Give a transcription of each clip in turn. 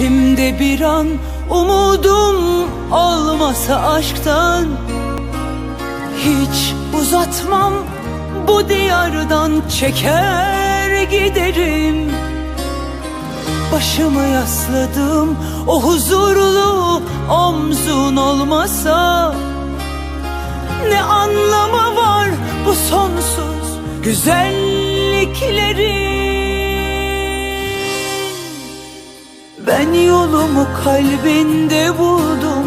içimde bir an umudum olmasa aşktan Hiç uzatmam bu diyardan çeker giderim. Başımı yasladım o huzurlu omzun olmasa Ne anlamı var bu sonsuz güzelliklerin Ben yolumu kalbinde buldum.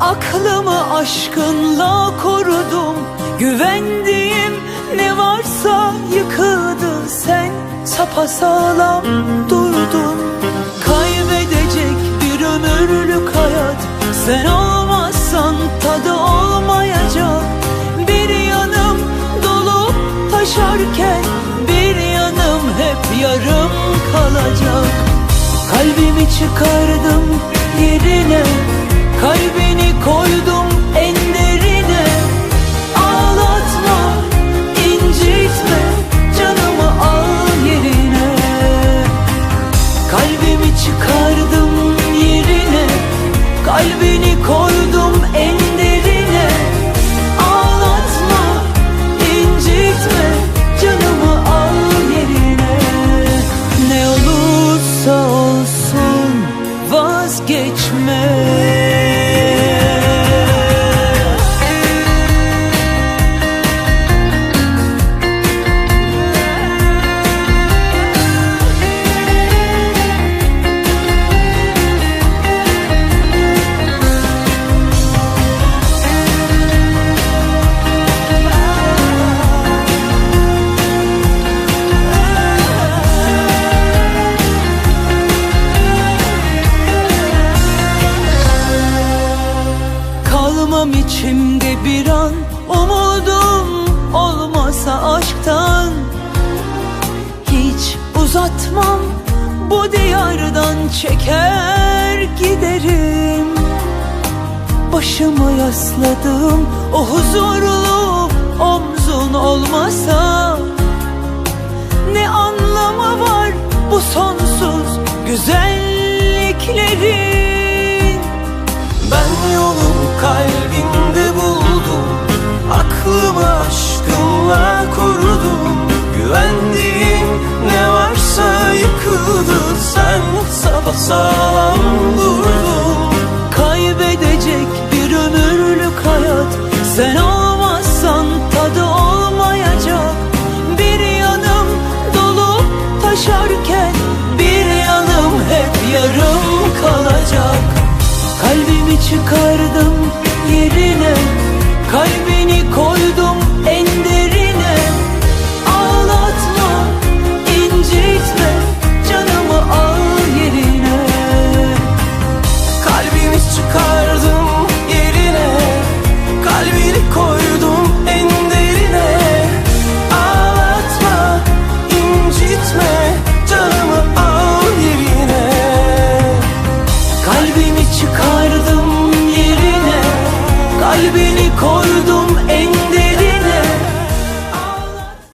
Aklımı aşkınla korudum. Güvendiğim ne varsa yıkıldı Sen. Sapasağlam durdun. Kaybedecek bir ömürlük hayat. Sen olmazsan tadı olmayacak. Bir yanım dolup taşarken Bir yanım hep yarım kalacak Kalbimi çıkardım yerine Kalbini koydum en derine Ağlatma, incitme Canımı al yerine. Kalbimi çıkardım yerine Kalbini koydum Kalmam içimde bir an Umudum olmasa aşktan. Hiç uzatmam bu diyardan çeker giderim. Başımı yasladım o huzurlu omzun olmasa. Ne anlamı var bu sonsuz güzelliklerin Sen sapasağlam durdun Kaybedecek bir ömürlük hayat. Sen olmazsan tadı olmayacak. Bir yanım dolup taşarken Bir yanım hep yarım kalacak. Kalbimi çıkardım yerine Kalbini koy